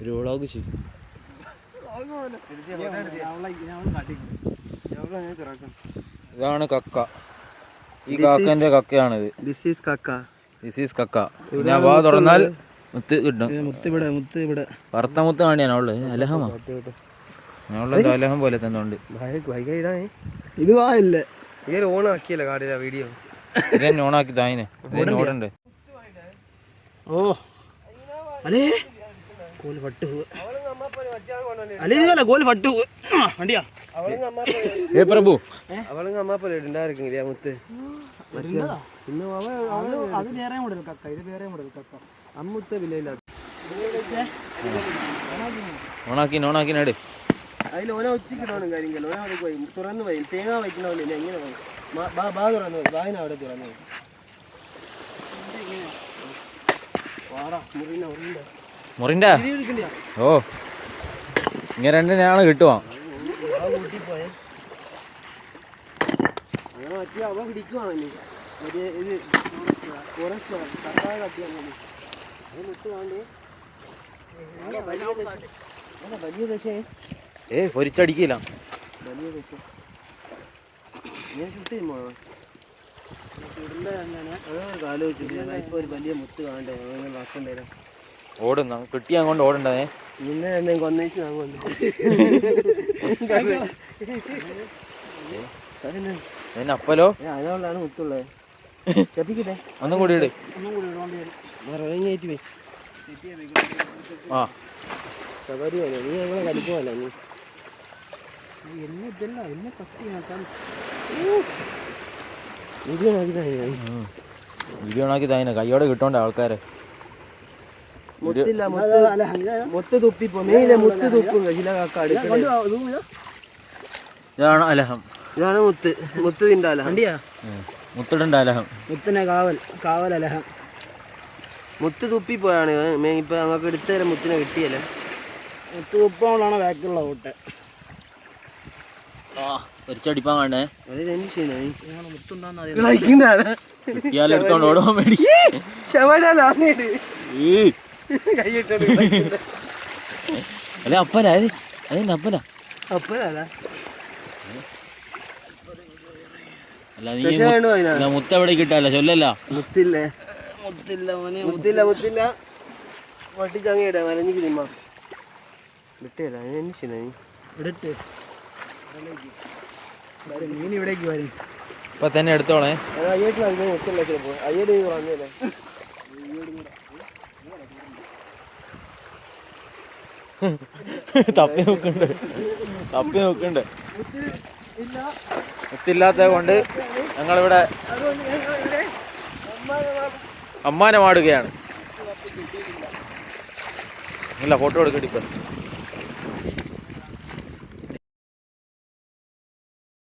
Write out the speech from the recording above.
ഒരു വ്ളോഗ് ചെയ്യും. ഇതാണ് കക്ക. ഈ കാക്കന്റെ കക്കയാണിത്. This is kakka. This is kakka. ഞാൻ വാ തുറന്നാൽ മുത്ത് കിട്ടും. മുത്ത് ഇവിടെ മുത്ത് ഇവിടെ. വറുത്ത മുത്ത് കാണിയാണുള്ളത് അലഹമാ. ഞാനുള്ളത് അലഹം പോലെ തന്നെ ഉണ്ട് ഇത് വാ ഇല്ലേ. ഇങ്ങനെ ഓൺ ആക്കിയല്ലേ കാടില്ല വീഡിയോ ഇതന്നെ ഓണാക്കി തായിനെ ഓടുണ്ട്. ഓ. അലേ. കോൽ പട്ടു അലേ ഇതല്ല കോൽ പട്ടു വണ്ടിയാ. ഏ പ്രഭു. അവളും അമ്മ പോലെ ഉണ്ടായിരിക്കില്ല മുത്ത്? അത് വേറെ മോഡൽ കക്ക. ഇത് വേറെ മോഡൽ കക്ക. അമ്മുത്ത വിലയില്ല ഓണാക്കി ഓണാക്കി നേട്. അതിൽ ഓന ഉച്ചക്കിടണം കാര്യങ്ങൾ ഓന അവിടെ പോയി. തുറന്ന് പോയി. തേങ്ങ വയ്ക്കണ പോലെ എങ്ങനെ പോയി. മാ- ബാ ബാ തുറന്നു പോയി. ബായിന അവിടെ തുറന്നു പോയി. വാടാ മുറിന മുറിണ്ട മുറിന്റെ? ഓ. ഇങ്ങനെ രണ്ടിനാണ് കിട്ടുവാ അങ്ങനെ ഏ പൊരിച്ചടിക്കില്ല. വലിയ ദശ ഞാൻ ഷൂട്ട് ചെയ്യുമോ അതൊക്കെ ഞാൻ ഇപ്പൊ ഒരു വലിയ മുത്ത് കാണണ്ടേ? അങ്ങനെ വാസം തരാം. ഓടുന്ന. കിട്ടിയ അങ്ങോട്ട് ഓടണ്ടേ? നിന്നെ എന്നെ കൊന്നേച്ച് അപ്പലോ? അതിനുള്ളതാണ് മുത്തുള്ളത് ചെപ്പിക്കട്ടെ. ഒന്നും കൂടി ഇട്. വേറെ ഇറങ്ങിയേറ്റ് പോയി ആ. ശബരി വരെ നീ ഞങ്ങളെ കളിക്കുമല്ല നീ? എന്നെ ഇതല്ല എന്നെ കത്തി നോക്കാൻ വീഡിയോ ഞാൻ വീഡിയോ കയ്യോടെ കിട്ടോണ്ട ആൾക്കാരെ. മുത്തില്ല മുത്ത് മുത്ത് തുപ്പിപ്പോ നീല മുത്ത് തുപ്പും ചില കാക്ക ഇതാണ് അലഹം ഇതാണ് മുത്ത് മുത്ത് തിന്റെ അലഹം. മുത്തിടണ്ട അലഹം മുത്തിനെ കാവൽ കാവൽ അലഹം മുത്ത് തുപ്പിപ്പോയാണ് ഇപ്പൊ ഞങ്ങൾക്ക് എടുത്തര മുത്തിനെ കിട്ടിയല്ലേ മുത്ത് തുപ്പോളാണ് ബാക്കിലുള്ള ഓട്ട് ആ പൊരിച്ചടിപ്പാൻ വേണ്ടേ മുത്തുണ്ടാകുന്ന എടുത്തോണ്ട് ഓടുവാൻ വേണ്ടി ഈ. അല്ല അപ്പല അതിന്റെ അപ്പല അപ്പഴല്ല അല്ല നീ മുത്ത എവിടെ കിട്ടാല്ല ചൊല്ലല്ല? മുത്തില്ലേ. മുത്തില്ല മുത്തില്ല മുത്തില്ല. വട്ടിച്ചങ്ങയുടെ മലഞ്ഞിക്ക് തിമ്മ വിട്ടേരാ അന്വേഷിച്ച നീ. ഇടട്ടെ മീൻ ഇവിടേക്ക് വരും. ഇപ്പൊ തന്നെ എടുത്തോളേ അയ്യേട്ടിലാണ് മുത്തില്ല ചിലപ്പോ അയ്യേട് നീ പറഞ്ഞല്ലേ തപ്പി നോക്കണ്ട് തപ്പി നോക്കണ്ട് മുത്തില്ലാത്ത കൊണ്ട് ഞങ്ങളിവിടെ അമ്മാനെ മാടുകയാണ് ഇല്ല ഫോട്ടോ എടുക്കട്ടെ ഇപ്പൊ.